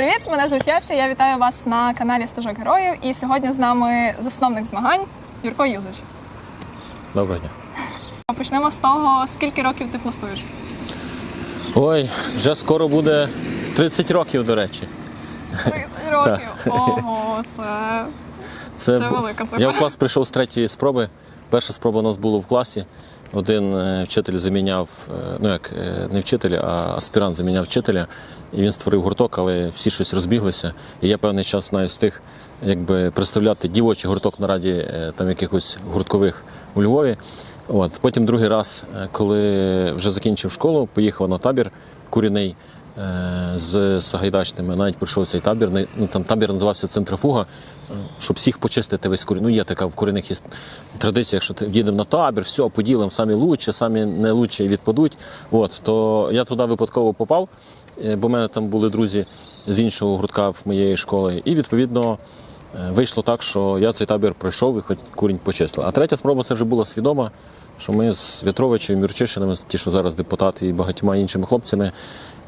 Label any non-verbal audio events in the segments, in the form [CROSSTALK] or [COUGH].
Привіт, мене звуть Яся. Я вітаю вас на каналі Стежок Героїв. І сьогодні з нами засновник змагань Юрко Юзич. Доброго дня. Почнемо з того, скільки років ти пластуєш. Ой, вже скоро буде 30 років, до речі. 30 років. [LAUGHS] Ого, це Це бу- велика цифра. Я в клас прийшов з третьої спроби. Перша спроба у нас була в класі. Один е, вчитель заміняв, е, ну як е, не вчитель, а аспірант заміняв вчителя, і він створив гурток, але всі щось розбіглися. І я певний час навіть встиг якби представляти дівочий гурток на раді там якихось гурткових у Львові. От потім другий раз, коли вже закінчив школу, поїхав на табір куріний. Е, З Сагайдачними навіть пройшов цей табір. Ну, там табір називався Центрофуга, е, щоб всіх почистити весь курінь. Ну, є така в корінних є традиція, якщо ти їдемо на табір, все, поділимо, самі лучше, самі не лучше відпадуть. От, то я туди випадково попав, е, бо в мене там були друзі з іншого гуртка в моєї школи. І відповідно вийшло так, що я цей табір пройшов і хоч курінь почистив. А третя спроба це вже була свідома. Що ми з В'ятровичем, Юрчишинами, ті, що зараз депутати і багатьма іншими хлопцями,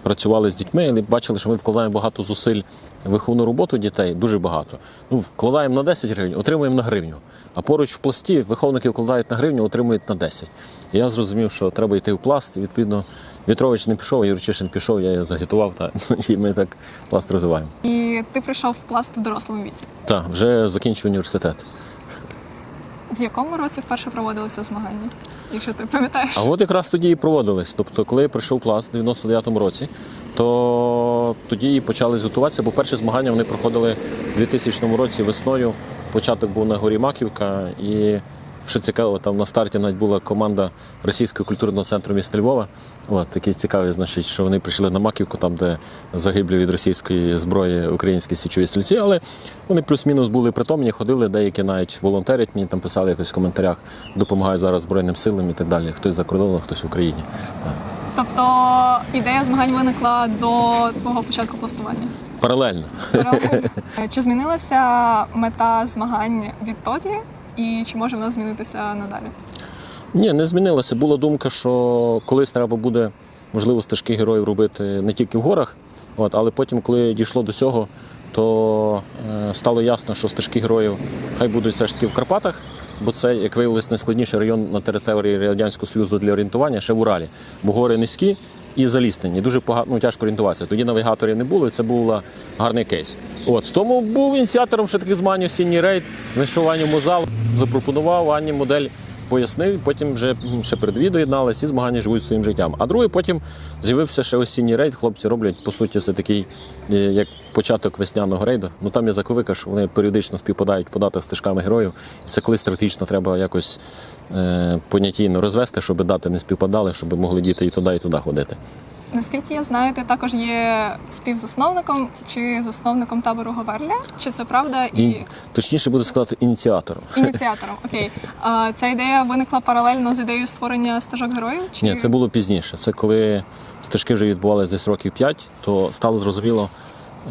працювали з дітьми і бачили, що ми вкладаємо багато зусиль в виховну роботу дітей, дуже багато. Ну, вкладаємо на 10 гривень, отримуємо на гривню. А поруч в пласті виховники вкладають на гривню, отримують на 10. І я зрозумів, що треба йти в пласт. І відповідно Вітрович не пішов, Юрчишин пішов, я його загітував, та, [LAUGHS] і ми так пласт розвиваємо. І ти прийшов в пласт в дорослому віці. Так, вже закінчив університет. В якому році вперше проводилися змагання? Якщо ти пам'ятаєш? А от якраз тоді і проводились. Тобто, коли прийшов пласт у 99-му році, то тоді і почали готуватися, бо перші змагання вони проходили у 2000 році весною. Початок був на горі Маківка, і що цікаво, там на старті навіть була команда Російського культурного центру міста Львова. От такий цікавий, значить, що вони прийшли на Маківку, там, де загиблі від російської зброї українські січові стрільці, але вони плюс-мінус були притомні, ходили, деякі навіть волонтерять, мені там писали якось в коментарях, допомагають зараз Збройним силам і так далі. Хтось за кордоном, хтось в Україні. Тобто ідея змагань виникла до твого початку пластування. Паралельно. [LAUGHS] Чи змінилася мета змагань відтоді? І чи може вона змінитися надалі? Ні, не змінилося. Була думка, що колись треба буде, можливо, стежки героїв робити не тільки в горах, от, але потім, коли дійшло до цього, то е, стало ясно, що стежки героїв хай будуть все ж таки в Карпатах, бо це, як виявилось, найскладніший район на території Радянського Союзу для орієнтування, ще в Уралі. Бо гори низькі і заліснені. Дуже погано, ну, тяжко орієнтуватися. Тоді навігаторів не було, і це був гарний кейс. От тому був ініціатором ще таких змагань осінній рейд, Аню Мозал, запропонував Ані модель пояснив, потім вже ще перед відео єдналися і змагання живуть своїм життям. А другий потім з'явився ще осінній рейд. Хлопці роблять, по суті, це такий е, як початок весняного рейду. Ну там є заковика, що вони періодично співпадають по датах стежками героїв. Це коли стратегічно треба якось е, понятійно розвести, щоб дати не співпадали, щоб могли діти і туди, і туди ходити. Наскільки я знаю, ти також є співзасновником чи засновником табору Говерля? Чи це правда? І І, точніше буде сказати ініціатором. [LAUGHS] ініціатором. Окей. А, ця ідея виникла паралельно з ідеєю створення стежок героїв? Чи Ні, це було пізніше. Це коли стежки вже відбувалися десь років 5, то стало зрозуміло,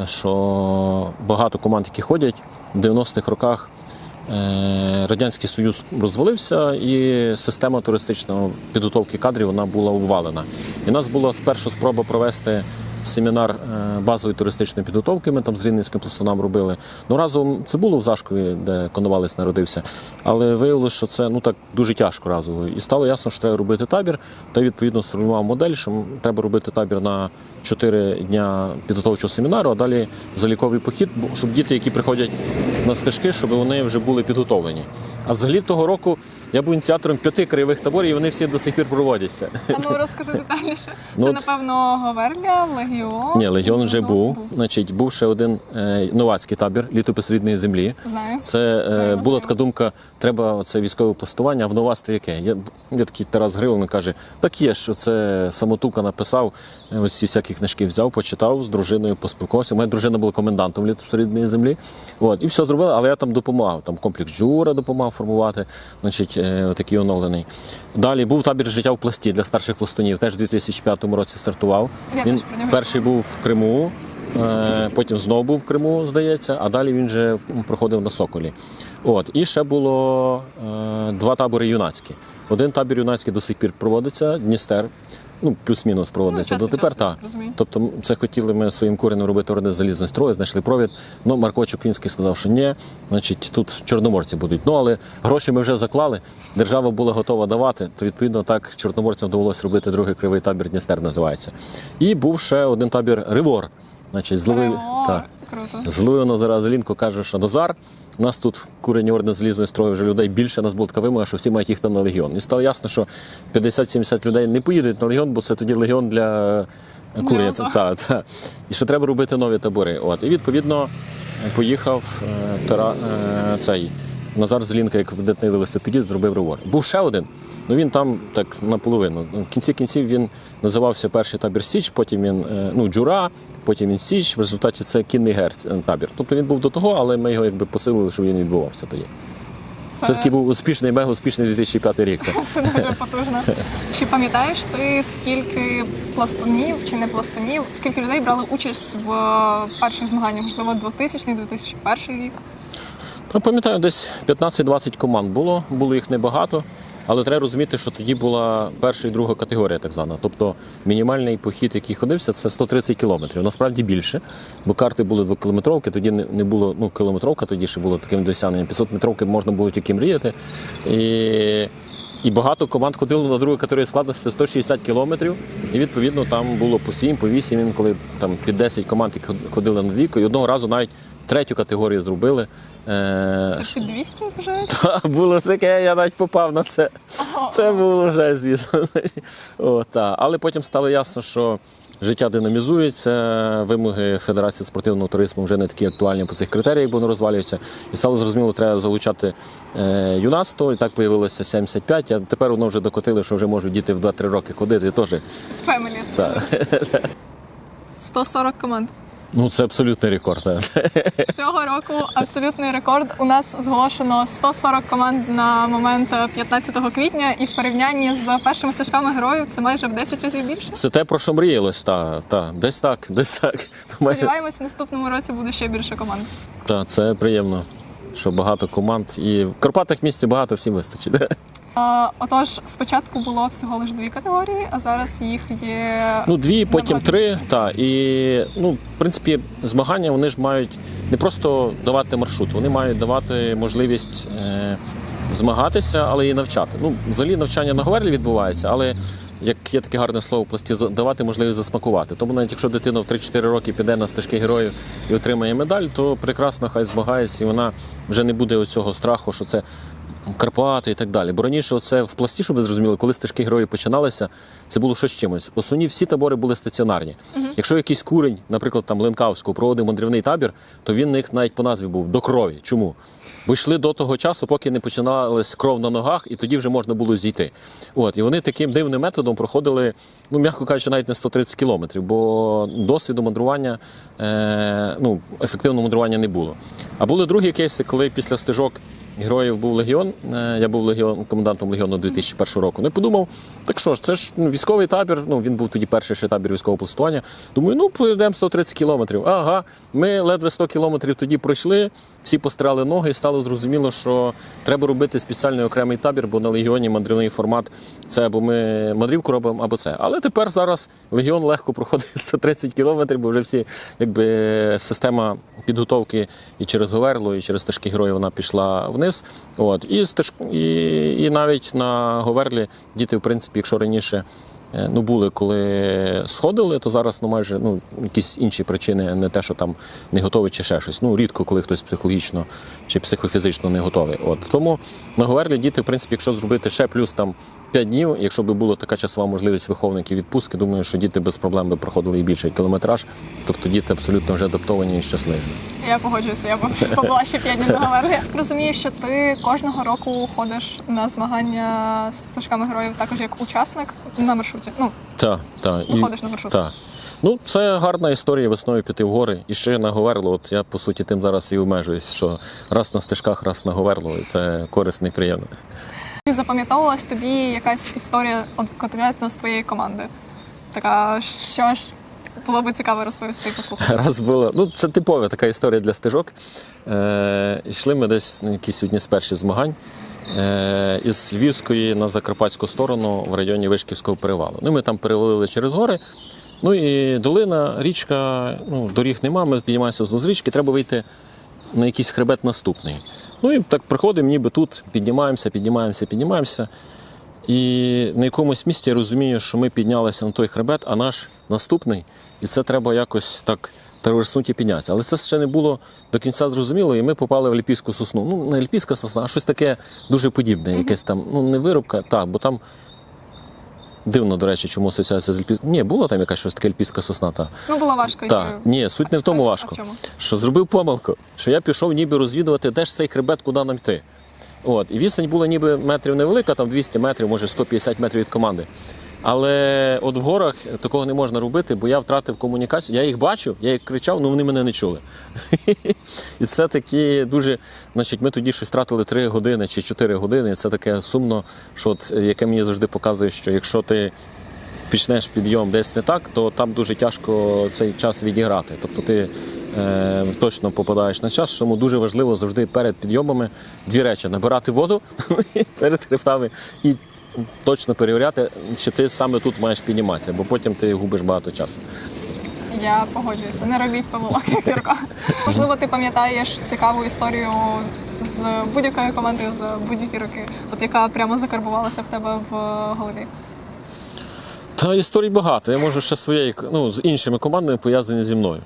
що багато команд, які ходять, в 90-х роках е, Радянський Союз розвалився, і система туристичної підготовки кадрів вона була обвалена. І у нас була спершу спроба провести семінар е, базової туристичної підготовки. Ми там з Рівненським пластуном робили. Ну разом це було в Зашкові, де Коновалець народився. Але виявилося, що це ну так дуже тяжко разово. І стало ясно, що треба робити табір. Та відповідно сформував модель, що треба робити табір на 4 дня підготовчого семінару, а далі заліковий похід, щоб діти, які приходять на стежки, щоб вони вже були підготовлені. А взагалі того року я був ініціатором п'яти краєвих таборів, і вони всі до сих пір проводяться. А ну розкажи детальніше. Ну, це напевно Говерля, Легіон. Ні, легіон вже був. Значить, був ще один е, новацький табір літопис рідної землі. Знаю. Це е, була така думка, треба це військове пластування, а в новацтві яке? Я, я такий Тарас Гривен каже, так є, що це самотука написав, е, ось ці всякі книжки взяв, почитав з дружиною, поспілкувався. Моя дружина була комендантом літопису рідної землі. От, і все зробила, але я там допомагав. Там комплекс Джура допомагав формувати, значить, е, такий оновлений. Далі був табір життя в пласті для старших пластунів, теж у 2005 році стартував. Я Він теж про нього перший був в Криму. е, Потім знову був в Криму, здається, а далі він вже проходив на Соколі. От, і ще було е, два табори юнацькі. Один табір юнацький до сих пір проводиться, Дністер. Ну, плюс-мінус проводиться. час До тепер так. Тобто це хотіли ми своїм коренем робити орди залізної строї, знайшли провід. Ну, Марко Чуквінський сказав, що ні, значить тут чорноморці будуть. Ну але гроші ми вже заклали, держава була готова давати, то відповідно так чорноморцям довелося робити другий кривий табір Дністер називається. І був ще один табір Ривор. Значить, зловив Ривор. так. Круто. Зловив Назара Зелінко, каже, що Назар, у нас тут в курені орден залізної строї вже людей більше, у нас була така вимога, що всі мають їх там на легіон. І стало ясно, що 50-70 людей не поїдуть на легіон, бо це тоді легіон для е, курені. Та, та. І що треба робити нові табори. От. І відповідно е, поїхав е, Тара, е, цей Назар Зелінка, як видатний велосипедіст, зробив ревор. Був ще один. Ну він там так наполовину. Ну, В кінці кінців він називався перший табір Січ, потім він е, ну, Джура, потім він Січ. В результаті це кінний герць е, табір. Тобто він був до того, але ми його якби посилили, щоб він відбувався тоді. Це такий був успішний, мега успішний 2005 рік. [LAUGHS] Це дуже потужно. Чи пам'ятаєш ти, скільки пластунів чи не пластунів, скільки людей брали участь в перших змаганнях, можливо, 2000-2001 рік? Ну, пам'ятаю, десь 15-20 команд було, було їх небагато. Але треба розуміти, що тоді була перша і друга категорія, так звана. Тобто мінімальний похід, який ходився, це 130 кілометрів. Насправді більше, бо карти були двокілометровки, тоді не було ну, кілометровка, тоді ще було таким досягненням. 500 метровки можна було тільки мріяти. І, і багато команд ходило на другу категорію складності 160 кілометрів. І відповідно там було по 7, по 8, інколи там під 10 команд ходили на двійку. І одного разу навіть третю категорію зробили. Е, Це під 200 вже? [LAUGHS] та, було таке, я навіть попав на це. Це було вже, звісно. [LAUGHS] О, та. Але потім стало ясно, що життя динамізується, вимоги Федерації спортивного туризму вже не такі актуальні по цих критеріях, бо вони розвалюються. І стало зрозуміло, треба залучати е, юнацтво. І так появилося 75, а тепер воно вже докотили, що вже можуть діти в 2-3 роки ходити. І теж Фемілі. 140 [LAUGHS] команд. Ну, це абсолютний рекорд. [LAUGHS] Цього року абсолютний рекорд. У нас зголошено 140 команд на момент 15 квітня, і в порівнянні з першими стежками героїв це майже в 10 разів більше. Це те, про що мріялось. Та, та. Десь так, десь так. [LAUGHS] Сподіваємось, в наступному році буде ще більше команд. Так, це приємно, що багато команд. І в Карпатах місці багато всім вистачить. [LAUGHS] А, отож, спочатку було всього лише дві категорії, а зараз їх є Ну, дві, потім набагато три. Та, і, ну, в принципі, змагання вони ж мають не просто давати маршрут, вони мають давати можливість е, змагатися, але і навчати. Ну, взагалі навчання на Говерлі відбувається, але як є таке гарне слово в пласті, давати можливість засмакувати. Тому навіть якщо дитина в 3-4 роки піде на стежки героїв і отримає медаль, то прекрасно хай змагається, і вона вже не буде оцього страху, що це Карпати і так далі. Бо раніше це в пласті, щоб ви зрозуміли, коли стежки героїв починалися, це було щось чимось. Основні всі табори були стаціонарні. Якщо якийсь курень, наприклад, там Ленкавського, проводив мандрівний табір, то він них навіть по назві був до крові. Чому? Бо йшли до того часу, поки не починалась кров на ногах, і тоді вже можна було зійти. От, і вони таким дивним методом проходили, ну, м'яко кажучи, навіть не 130 кілометрів, бо досвіду мандрування, е, ну, ефективного мандрування не було. А були другі кейси, коли після стежок героїв був легіон. е, Я був легіон, комендантом легіону 2001 року. І подумав, так що ж, це ж ну, військовий табір. Ну він був тоді перший ще табір військового пластування. Думаю, ну поїдемо 130 кілометрів. Ага, ми ледве 100 кілометрів тоді пройшли. Всі пострали ноги, і стало зрозуміло, що треба робити спеціальний окремий табір, бо на легіоні мандрівний формат це або ми мандрівку робимо, або це. Але тепер зараз легіон легко проходить [LAUGHS] 130 кілометрів, бо вже всі якби система підготовки і через Говерло, і через стежки героїв вона пішла вниз. От і стеж... і, і навіть на Говерлі діти, в принципі, якщо раніше. е, Ну, були, коли сходили, то зараз ну, майже ну, якісь інші причини, не те, що там не готовий чи ще щось. Ну, рідко, коли хтось психологічно чи психофізично не готовий. От. Тому на Говерлі діти, в принципі, якщо зробити ще плюс там 5 днів, якщо б була така часова можливість виховників відпустки, думаю, що діти без проблем би проходили і більший кілометраж. Тобто діти абсолютно вже адаптовані і щасливі. Я погоджуюся, я б [LAUGHS] побула ще 5 днів на Говерлі. Розумію, що ти кожного року ходиш на змагання з стежками героїв також як учасник на маршруті. Ну, Так, так. Виходиш на маршрут. Так. Ну, це гарна історія весною піти в гори. І ще на Говерло. От я по суті тим зараз і обмежуюсь, що раз на стежках, раз на Говерло, і це корисно і приємно. Чи запам'ятовувалась тобі якась історія конкретно з твоєї команди? Така, що ж Було би цікаво розповісти і послухати. Раз було. Ну, це типова така історія для стежок. Е, йшли ми десь на якісь одні з перших змагань е, із Львівської на Закарпатську сторону в районі Вишківського перевалу. Ну, ми там перевалили через гори. Ну і долина, річка, ну, доріг нема, ми піднімаємося з річки, треба вийти на якийсь хребет наступний. Ну і так приходимо, ніби тут піднімаємося, піднімаємося, піднімаємося. І на якомусь місці я розумію, що ми піднялися на той хребет, а наш наступний, і це треба якось так і піднятися. Але це ще не було до кінця зрозуміло, і ми попали в Ліпійську сосну. Ну, не Ліпійська сосна, а щось таке дуже подібне, якесь там, ну не виробка, так, бо там. Дивно, до речі, чому асоціація з Альпійською. Ні, була там якась щось таке альпійська сосна. Та. Ну, була важко. Так, і- ні, суть не в тому А в важко. чому? Що зробив помилку, що я пішов ніби розвідувати, де ж цей хребет, куди нам йти. От, і відстань була ніби метрів невелика, там 200 метрів, може 150 метрів від команди. Але от в горах такого не можна робити, бо я втратив комунікацію. Я їх бачив, я їх кричав, але вони мене не чули. [LAUGHS] І це такі дуже. Значить, ми тоді щось втратили 3 години чи 4 години. І це таке сумно, що от, яке мені завжди показує, що якщо ти почнеш підйом десь не так, то там дуже тяжко цей час відіграти. Тобто ти е, точно попадаєш на час, тому дуже важливо завжди перед підйомами дві речі: набирати воду [LAUGHS] перед хребтами і точно перевіряти, чи ти саме тут маєш підніматися, бо потім ти губиш багато часу. Я погоджуюся. Не робіть помилок, як Юрко. Можливо, ти пам'ятаєш цікаву історію з будь-якої команди за будь-які роки, от яка прямо закарбувалася в тебе в голові. Та історій багато. Я можу ще своєю ну, з іншими командами пов'язані зі мною.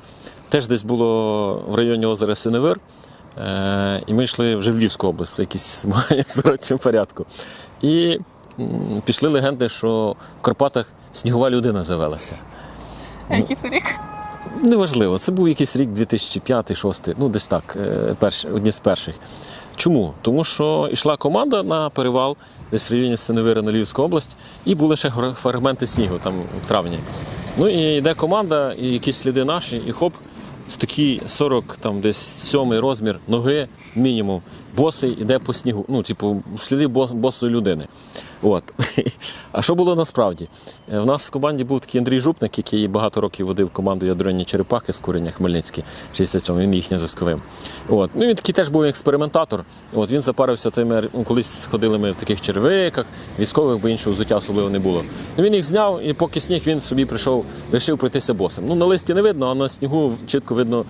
Теж десь було в районі озера Синевир. Е, і ми йшли вже в Львівську область, якісь змагання в зворотньому порядку. І пішли легенди, що в Карпатах снігова людина завелася. А який це рік? Неважливо, це був якийсь рік 2005-2006, ну десь так, е, перш, одні з перших. Чому? Тому що йшла команда на перевал, десь в районі Синевира на Львівську область, і були ще фрагменти снігу там в травні. Ну і йде команда, і якісь сліди наші, і хоп, з такий 40, там десь сьомий розмір ноги, мінімум, босий іде по снігу. Ну, типу, сліди босої людини. От. А що було насправді? Е, В нас в команді був такий Андрій Жупник, який багато років водив команду ядерні черепахи з курення Хмельницькі, 67 він їхнє засковив. От. Ну, він такий теж був експериментатор. От, він запарився тими, ну, колись ходили ми в таких черевиках, військових, бо іншого взуття особливо не було. Ну, він їх зняв, і поки сніг він собі прийшов, вирішив пройтися босим. Ну, на листі не видно, а на снігу чітко видно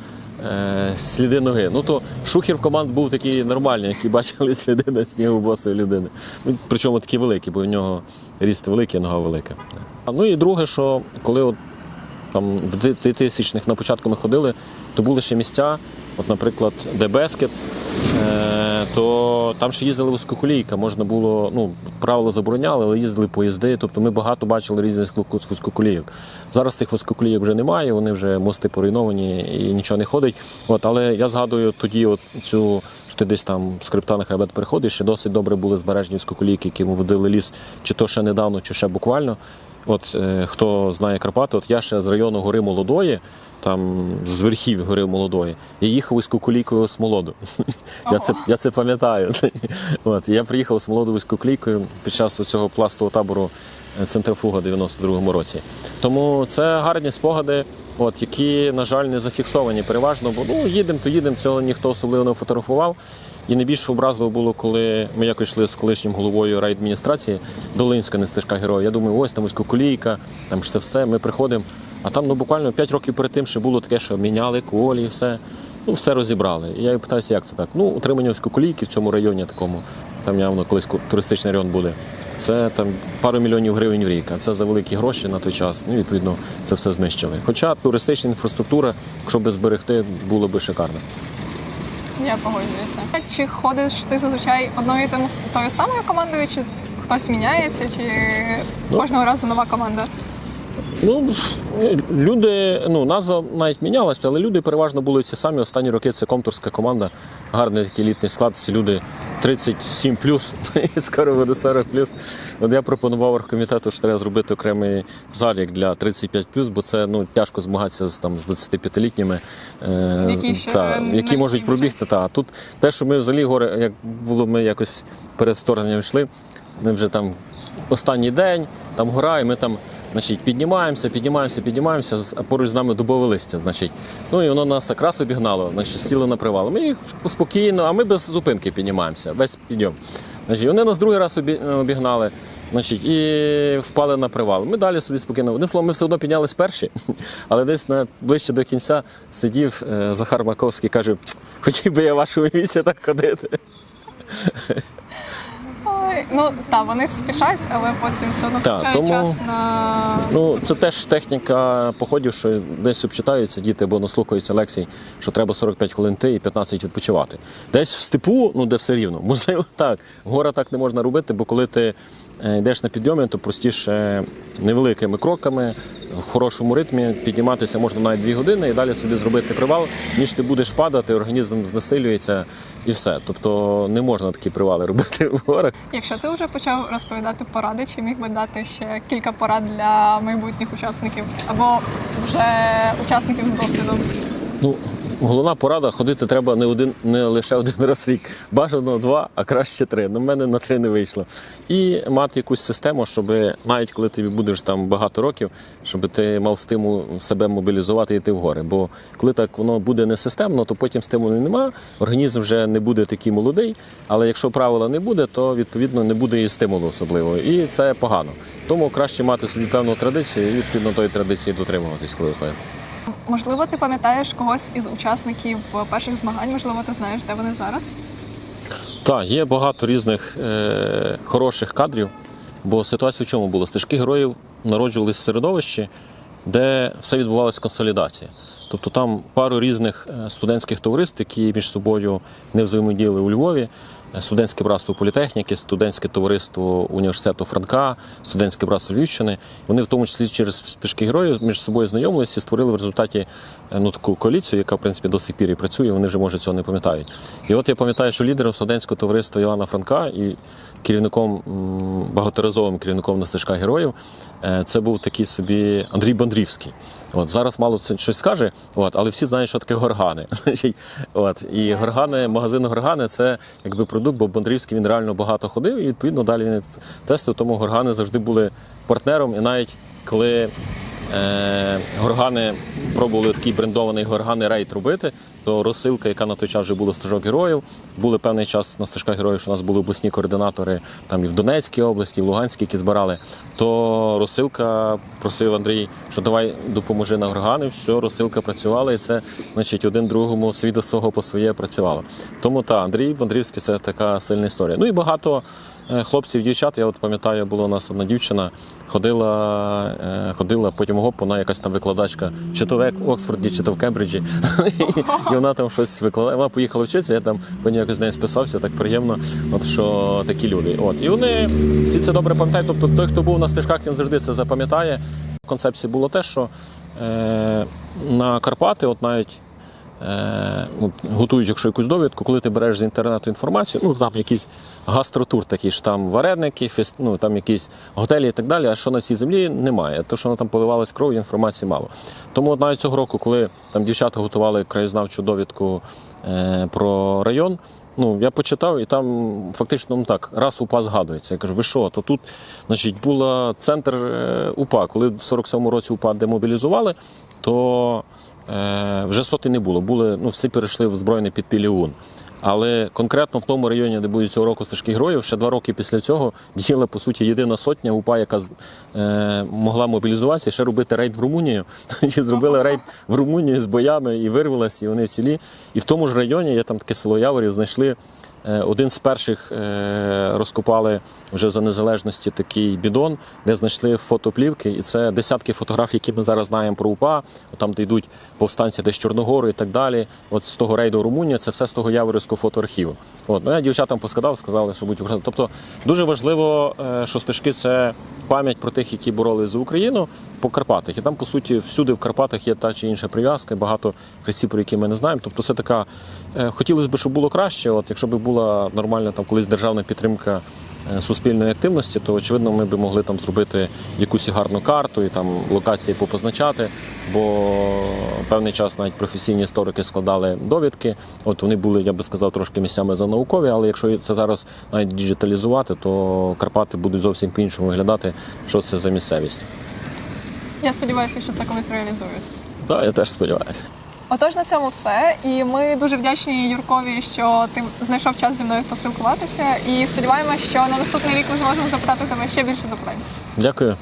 е, сліди ноги. Ну то шухер в команд був такий нормальний, які бачили сліди на снігу босої людини. Ну, причому такі великі, бо в нього ріст великий, нога велика. А ну і друге, що коли от там в 2000-х на початку ми ходили, то були ще місця, от, наприклад, де Бескет, е, то там ще їздили вузькоколійка, можна було, ну, правила забороняли, але їздили поїзди. Тобто ми багато бачили різних вузько- вузькоколійок. Зараз тих вузькоколійок вже немає, вони вже мости поруйновані і нічого не ходить. От, але я згадую тоді от цю, що ти десь там з хребта на хребет приходиш, ще досить добре були збережені вузькоколійки, які водили ліс, чи то ще недавно, чи ще буквально. От е, хто знає Карпати, от я ще з району гори Молодої, там з верхів гори Молодої, я їхав із кукулійкою з молоду. [LAUGHS] Я це, я це пам'ятаю. [LAUGHS] От, я приїхав з молодою кукулійкою під час цього пластового табору е, Центрифуга в 92-му році. Тому це гарні спогади, от, які, на жаль, не зафіксовані переважно, бо ну, їдемо, то їдемо, цього ніхто особливо не фотографував. І найбільше образливо було, коли ми якось йшли з колишнім головою райадміністрації Долинська не стежка героя. Я думаю, ось там вузькоколійка, там ж це все. Ми приходимо. А там ну, буквально 5 років перед тим ще було таке, що міняли колі все. Ну, все розібрали. І я питаюся, як це так? Ну, утримання вузькоколійки в цьому районі такому, там явно колись туристичний район буде. Це там пару мільйонів гривень в рік, а це за великі гроші на той час. Ну, відповідно, це все знищили. Хоча туристична інфраструктура, якщо би зберегти, було би шикарно. Я погоджуюся. Чи ходиш ти зазвичай одною тим- тою самою командою, чи хтось міняється, чи Ну. кожного разу нова команда? Ну, люди, ну, назва навіть мінялася, але люди переважно були ці самі. Останні роки це комторська команда, гарний такий літній склад. Всі люди 37 [LAUGHS] і скоро буде 40 От я пропонував оргкомітету, що треба зробити окремий залік для 35 бо це ну, тяжко змагатися з, там, з 25-літніми, е, та, які можуть пробігти. Та. Тут те, що ми взагалі гори, як було, ми якось перед вторгненням йшли, ми вже там останній день, там гора, і ми там значить, піднімаємося, піднімаємося, піднімаємося, поруч з нами дубове листя. Значить. Ну і воно нас так раз обігнало, значить, сіли на привал. Ми їх спокійно, а ми без зупинки піднімаємося, весь підйом. Значить, вони нас другий раз обігнали. Значить, і впали на привал. Ми далі собі спокійно. Одним словом, ми все одно піднялись перші, [LAUGHS] але десь на ближче до кінця сидів е, Захар Маковський каже: хотів би я вашому віці так ходити. [LAUGHS] Ну так, вони спішать, але потім все одно Так, втрачають тому- час на Ну, це теж техніка походів, що десь обчитаються діти, бо наслухаються лекцій, що треба 45 хвилин ти і 15 відпочивати. Десь в степу, ну де все рівно, можливо, так. Гора так не можна робити, бо коли ти йдеш на підйомі, то простіше невеликими кроками, в хорошому ритмі підніматися можна навіть 2 години і далі собі зробити привал, ніж ти будеш падати, організм знесилюється і все. Тобто не можна такі привали [LAUGHS] робити в горах. Якщо ти вже почав розповідати поради, чи міг би дати ще кілька порад для майбутніх учасників або вже учасників з досвідом? Ну, головна порада ходити треба не один, не лише один раз в рік. Бажано два, а краще три. Ну, в мене на три не вийшло. І мати якусь систему, щоб навіть коли тобі будеш там багато років, щоб ти мав стимул себе мобілізувати і йти в гори. Бо коли так воно буде не системно, то потім стимулу нема, організм вже не буде такий молодий. Але якщо правила не буде, то відповідно не буде і стимулу особливо. І це погано. Тому краще мати собі певну традицію і відповідно тої традиції дотримуватись, коли виходить. Можливо, ти пам'ятаєш когось із учасників перших змагань, можливо, ти знаєш, де вони зараз? Так, є багато різних е, хороших кадрів, бо ситуація в чому була? Стежки героїв народжувалися в середовищі, де все відбувалося консолідація. Тобто там пару різних е, студентських товариств, які між собою не взаємодіяли у Львові. Студентське братство політехніки, студентське товариство університету Франка, студентське братство Львівщини. Вони в тому числі через стежки героїв між собою знайомилися і створили в результаті е, ну, таку коаліцію, яка в принципі до сих пір і працює. Вони вже може цього не пам'ятають. І от я пам'ятаю, що лідером студентського товариства Івана Франка і керівником багаторазовим керівником на стежках героїв е, це був такий собі Андрій Бандрівський. От зараз мало це щось скаже, от, але всі знають, що таке горгани. [LAUGHS] От і горгани, магазин горгани це якби продукт, бо Бондрівський він реально багато ходив, і відповідно далі він тестив. Тому горгани завжди були партнером. І навіть коли е, горгани пробували такий брендований горгани рейд робити, то розсилка, яка на той час вже була стежок героїв, були певний час на стежках героїв, що у нас були обласні координатори там і в Донецькій області, і в Луганській, які збирали. То розсилка просив Андрій, що давай допоможи на горгани. Все, розсилка працювала, і це значить один другому свій до свого по своє працювало. Тому та Андрій Бандрівський це така сильна історія. Ну і багато е, хлопців, дівчат. Я от пам'ятаю, була у нас одна дівчина, ходила, е, ходила потім гоп, вона якась там викладачка, чи то в Оксфорді, чи то в Кембриджі. [LAUGHS] Вона там щось викладає. Вона поїхала вчитися, я там по ній якось з нею списався, так приємно, от що такі люди. От. І вони всі це добре пам'ятають. Тобто той, хто був на стежках, він завжди це запам'ятає. В концепції було те, що е, на Карпати, от навіть. Е, от, готують, якщо якусь довідку, коли ти береш з інтернету інформацію, ну там якийсь гастротур такий ж там вареники, фест, ну, там якісь готелі і так далі. А що на цій землі немає. То, що вона там поливалась кров'ю, інформації мало. Тому навіть цього року, коли там дівчата готували краєзнавчу довідку е, про район. Ну, я почитав, і там фактично ну, так, раз УПА згадується. Я кажу, ви що? То тут значить, була центр е, УПА. Коли в 47-му році УПА демобілізували, то вже соти не було. Були, ну, всі перейшли в збройне підпілля. Але конкретно в тому районі, де будуть цього року стежки героїв, ще два роки після цього діяла по суті єдина сотня УПА, яка е, могла мобілізуватися і ще робити рейд в Румунію. [LAUGHS] Тоді зробили рейд в Румунію з боями і вирвалася, і вони в селі. І в тому ж районі, є там таке село Яворів, знайшли. Е, Один з перших е, розкопали вже за незалежності такий бідон, де знайшли фотоплівки, і це десятки фотографій, які ми зараз знаємо про УПА, там, де йдуть повстанці десь Чорногору і так далі. От з того рейду Румунія, це все з того Яворівського фотоархіву. От, ну я дівчатам поскадав, сказали, що будь використати. Тобто дуже важливо, е, що стежки це пам'ять про тих, які боролись за Україну по Карпатах. І там, по суті, всюди в Карпатах є та чи інша прив'язка, багато хрестів, про які ми не знаємо. Тобто, це така хотілося б, щоб було краще. От якщо б була нормальна там колись державна підтримка е, суспільної активності, то очевидно ми б могли там зробити якусь гарну карту і там локації попозначати. Бо певний час навіть професійні історики складали довідки. От вони були, я би сказав, трошки місцями занаукові, але якщо це зараз навіть діджиталізувати, то Карпати будуть зовсім по-іншому виглядати, що це за місцевість. Я сподіваюся, що це колись реалізують. Так, я теж сподіваюся. Отож, на цьому все. І ми дуже вдячні Юркові, що ти знайшов час зі мною поспілкуватися. І сподіваємося, що на наступний рік ми зможемо запитати тебе ще більше запитань. Дякую.